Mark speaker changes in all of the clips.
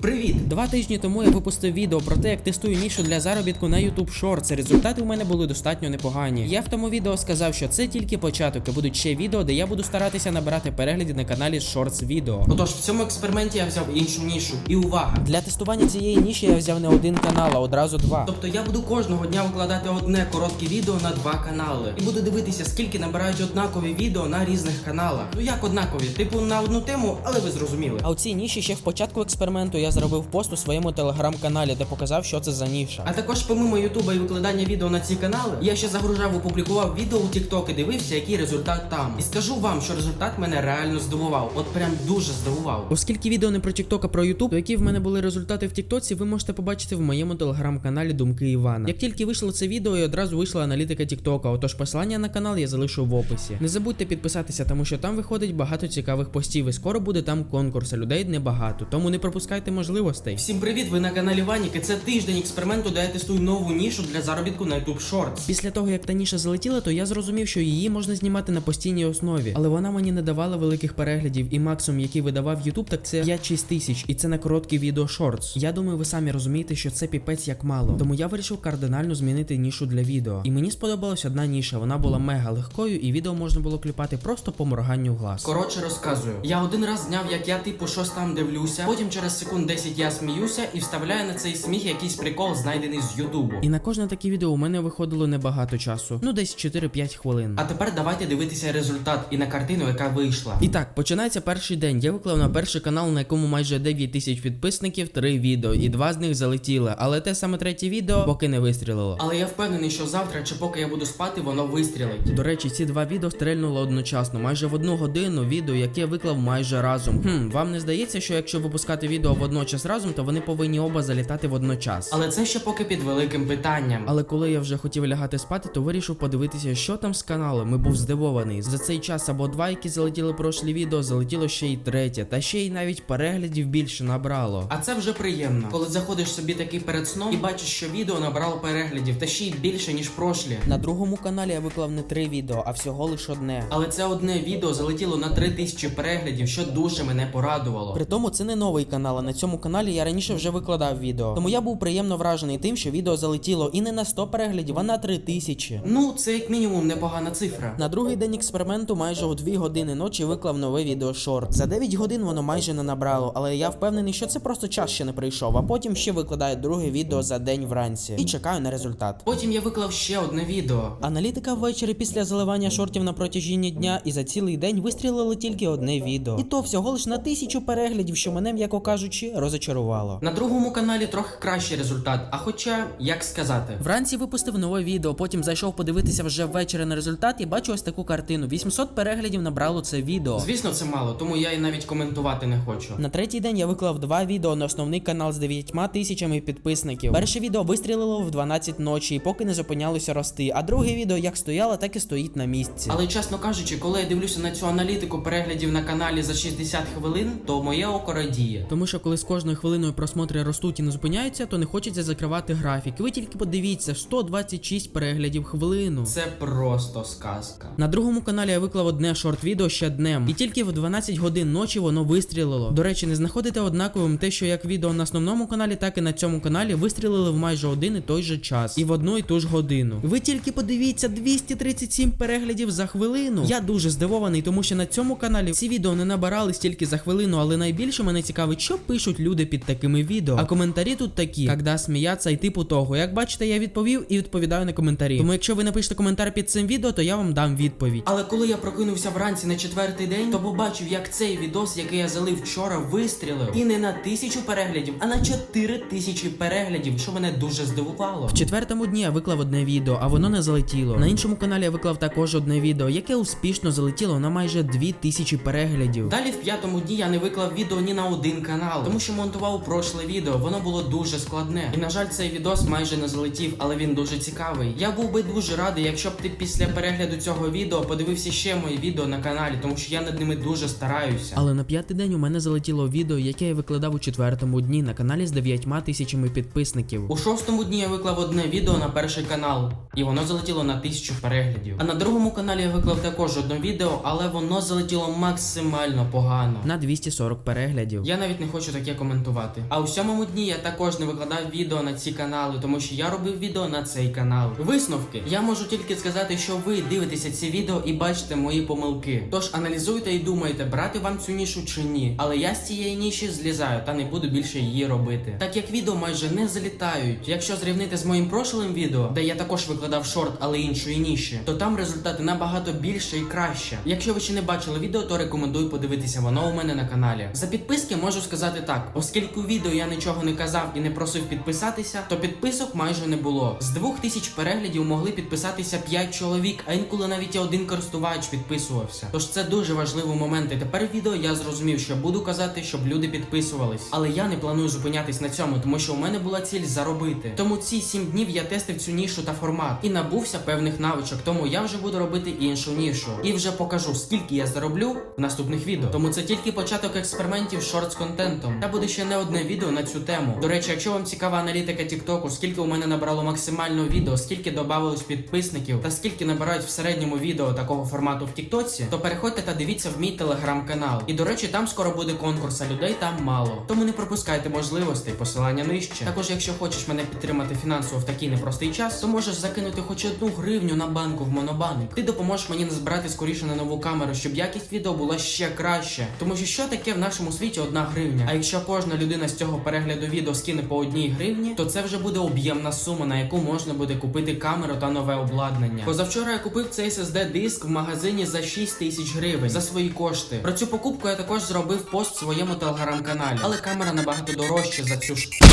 Speaker 1: Привіт!
Speaker 2: Два тижні тому я випустив відео про те, як тестую нішу для заробітку на YouTube Shorts. Результати у мене були достатньо непогані. Я в тому відео сказав, що це тільки початок, і будуть ще відео, де я буду старатися набирати переглядів на каналі Shorts відео.
Speaker 1: Отож, в цьому експерименті я взяв іншу нішу. І увага!
Speaker 2: Для тестування цієї ніші я взяв не один канал, а одразу два.
Speaker 1: Тобто я буду кожного дня викладати одне коротке відео на два канали. І буду дивитися, скільки набирають однакові відео на різних каналах. Ну як однакові? Типу на одну тему, але ви зрозуміли.
Speaker 2: А у цій ніші ще в початку експерименту я зробив пост у своєму телеграм-каналі, де показав, що це за ніша.
Speaker 1: А також помимо Ютуба і викладання відео на ці канали, я ще загружав і публікував відео у TikTok і дивився, який результат там. І скажу вам, що результат мене реально здивував. От прям дуже здивував.
Speaker 2: Оскільки відео не про TikTok, а про YouTube, то які в мене були результати в Тіктоці, ви можете побачити в моєму телеграм-каналі Думки Івана. Як тільки вийшло це відео, і одразу вийшла аналітика Тіктока, отож посилання на канал я залишу в описі. Не забудьте підписатися, тому що там виходить багато цікавих постів, і скоро буде там конкурс, а людей небагато. Тому не пропускайте можливостей.
Speaker 1: Всім привіт! Ви на каналі Ваніки. Це тиждень експерименту, де я тестую нову нішу для заробітку на YouTube Shorts.
Speaker 2: Після того, як та ніша залетіла, то я зрозумів, що її можна знімати на постійній основі, але вона мені не давала великих переглядів, і максимум, який видавав YouTube, так це 5-6 тисяч, і це на короткі відео шортс. Я думаю, ви самі розумієте, що це піпець як мало. Тому я вирішив кардинально змінити нішу для відео. І мені сподобалась одна ніша. Вона була мега легкою, і відео можна було кліпати просто по морганню глаз.
Speaker 1: Коротше розказую. Я один раз зняв, як я типу щось там дивлюся. Потім через секунд 10 я сміюся і вставляю на цей сміх якийсь прикол, знайдений з Ютубу.
Speaker 2: І на кожне таке відео у мене виходило небагато часу, ну десь 4-5 хвилин.
Speaker 1: А тепер давайте дивитися результат і на картину, яка вийшла.
Speaker 2: І так, починається перший день. Я виклав на перший канал, на якому майже 9 тисяч підписників, три відео, і два з них залетіли. Але те саме третє відео поки не вистрілило.
Speaker 1: Але я впевнений, що завтра чи поки я буду спати, воно вистрілить.
Speaker 2: До речі, ці два відео стрельнуло одночасно, майже в одну годину відео, яке я виклав майже разом. Хм, вам не здається, що якщо випускати відео водночас разом, то вони повинні оба залітати водночас.
Speaker 1: Але це ще поки під великим питанням.
Speaker 2: Але коли я вже хотів лягати спати, то вирішив подивитися, що там з каналом. І був здивований. За цей час або два, які залетіли прошлі відео, залетіло ще й третє, та ще й навіть переглядів більше набрало.
Speaker 1: А це вже приємно, коли заходиш собі такий перед сном і бачиш, що відео набрало переглядів, та ще й більше, ніж прошлі.
Speaker 2: На другому каналі я виклав не три відео, а всього лише одне.
Speaker 1: Але це одне відео залетіло на 3000 переглядів, що дуже мене порадувало.
Speaker 2: При тому це не новий канал, а на цьому каналі я раніше вже викладав відео. Тому я був приємно вражений тим, що відео залетіло і не на 100 переглядів, а на 3000.
Speaker 1: Ну, це як мінімум непогана цифра.
Speaker 2: На другий день експерименту майже у 2 години ночі виклав нове відео шорт. За 9 годин воно майже не набрало, але я впевнений, що це просто час ще не прийшов, а потім ще викладаю друге відео за день вранці. І чекаю на результат.
Speaker 1: Потім я виклав ще одне відео.
Speaker 2: Аналітика ввечері після заливання шортів на протяжіння дня і за цілий день вистрілило тільки одне відео. І то всього лиш на тисячу переглядів, що мене, м'яко кажучи, розочарувало.
Speaker 1: На другому каналі трохи кращий результат, а хоча, як сказати.
Speaker 2: Вранці випустив нове відео, потім зайшов подивитися вже ввечері на результат і бачу ось таку картину. 800 переглядів набрало це відео.
Speaker 1: Звісно, це мало, тому я і навіть коментувати не хочу.
Speaker 2: На третій день я виклав два відео на основний канал з 9 тисячами підписників. Перше відео вистрілило в 12 ночі, і поки не зупинялося рости. А друге відео як стояло, так і стоїть на місці.
Speaker 1: Але чесно кажучи, коли я дивлюся на цю аналітику переглядів на каналі за 60 хвилин, то моє око радіє.
Speaker 2: Тому що коли з кожною хвилиною просмотри ростуть і не зупиняються, то не хочеться закривати графік. Ви тільки подивіться, 126 переглядів хвилину.
Speaker 1: Це просто сказка.
Speaker 2: На другому каналі я виклав одне шорт-відео ще днем, і тільки в 12 годин ночі воно вистрілило. До речі, не знаходите однаковим те, що як відео на основному каналі, так і на цьому каналі вистрілили в майже один і той же час, і в одну і ту ж годину. Ви тільки подивіться 237 переглядів за хвилину. Я дуже здивований, тому що на цьому каналі ці відео не набирали стільки за хвилину, але найбільше мене цікавить, що пишуть люди під такими відео. А коментарі тут такі, когда сміяться і типу того. Як бачите, я відповів і відповідаю на коментарі. Тому якщо ви напишете коментар під цим відео, то я вам дам відповідь.
Speaker 1: Але коли я прокинувся вранці на четвертий день, то побачив, як цей відос, який я залив вчора, вистрілив. І не на тисячу переглядів, а на чотири тисячі переглядів, що мене дуже здивувало.
Speaker 2: В четвертому дні я виклав одне відео, а воно не залетіло. На іншому каналі я виклав також одне відео, яке успішно залетіло на майже 2000 переглядів.
Speaker 1: Далі в п'ятому дні я не виклав відео ні на один канал, тому що монтував прошле відео, воно було дуже складне. І на жаль, цей відос майже не залетів, але він дуже цікавий. Я був би дуже радий, якщо б ти після перегляду цього відео подивився ще мої відео на каналі, тому що я над ними дуже стараюся.
Speaker 2: Але на п'ятий день у мене залетіло відео, яке я викладав у четвертому дні на каналі з 9 тисячами підписників.
Speaker 1: У шостому дні я виклав одне відео на перший канал, і воно залетіло на тисячу переглядів. А на другому каналі я виклав також одне відео, але воно залетіло максимально погано.
Speaker 2: На 240 переглядів.
Speaker 1: Я навіть не хочу таке
Speaker 2: таке коментувати. А у сьомому дні я також не викладав відео на ці канали, тому що я робив відео на цей канал. Висновки. Я можу тільки сказати, що ви дивитеся ці відео і бачите мої помилки. Тож аналізуйте і думайте, брати вам цю нішу чи ні. Але я з цієї ніші злізаю та не буду більше її робити. Так як відео майже не залітають. Якщо зрівнити з моїм прошлим відео, де я також викладав шорт, але іншої ніші, то там результати набагато більше і краще. Якщо ви ще не бачили відео, то рекомендую подивитися воно у мене на каналі. За підписки можу сказати так, оскільки у відео я нічого не казав і не просив підписатися, то підписок майже не було. З двох тисяч переглядів могли підписатися 5 чоловік, а інколи навіть і один користувач підписувався. Тож це дуже важливий момент. І тепер в відео я зрозумів, що буду казати, щоб люди підписувались. Але я не планую зупинятись на цьому, тому що у мене була ціль заробити. Тому ці 7 днів я тестив цю нішу та формат і набувся певних навичок. Тому я вже буду робити іншу нішу. І вже покажу, скільки я зароблю в наступних відео. Тому це тільки початок експериментів з шорт з контентом. Та буде ще не одне відео на цю тему. До речі, якщо вам цікава аналітика Тіктоку, скільки у мене набрало максимально відео, скільки додавалось підписників, та скільки набирають в середньому відео такого формату в Тіктоці, то переходьте та дивіться в мій телеграм-канал. І до речі, там скоро буде конкурс, а людей там мало. Тому не пропускайте можливостей, посилання нижче. Також, якщо хочеш мене підтримати фінансово в такий непростий час, то можеш закинути хоч одну гривню на банку в монобанк. Ти допоможеш мені назбирати скоріше на нову камеру, щоб якість відео була ще краще. Тому що що таке в нашому світі одна гривня? А якщо кожна людина з цього перегляду відео скине по одній гривні, то це вже буде об'ємна сума, на яку можна буде купити камеру та нове обладнання. Позавчора я купив цей SSD диск в магазині за 6 тисяч гривень за свої кошти. Про цю покупку я також зробив пост в своєму телеграм-каналі, але камера набагато дорожча за цю штуку.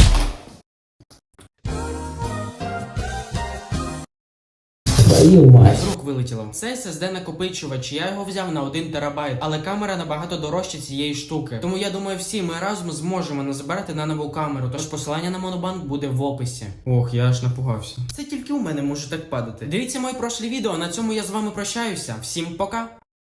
Speaker 2: З рук вилетіло. Це SSD накопичувач, я його взяв на 1 терабайт, але камера набагато дорожча цієї штуки. Тому я думаю, всі ми разом зможемо назбирати на нову камеру. Тож посилання на монобанк буде в описі. Ох, я аж напугався. Це тільки у мене може так падати. Дивіться моє прошлі відео. На цьому я з вами прощаюся. Всім пока.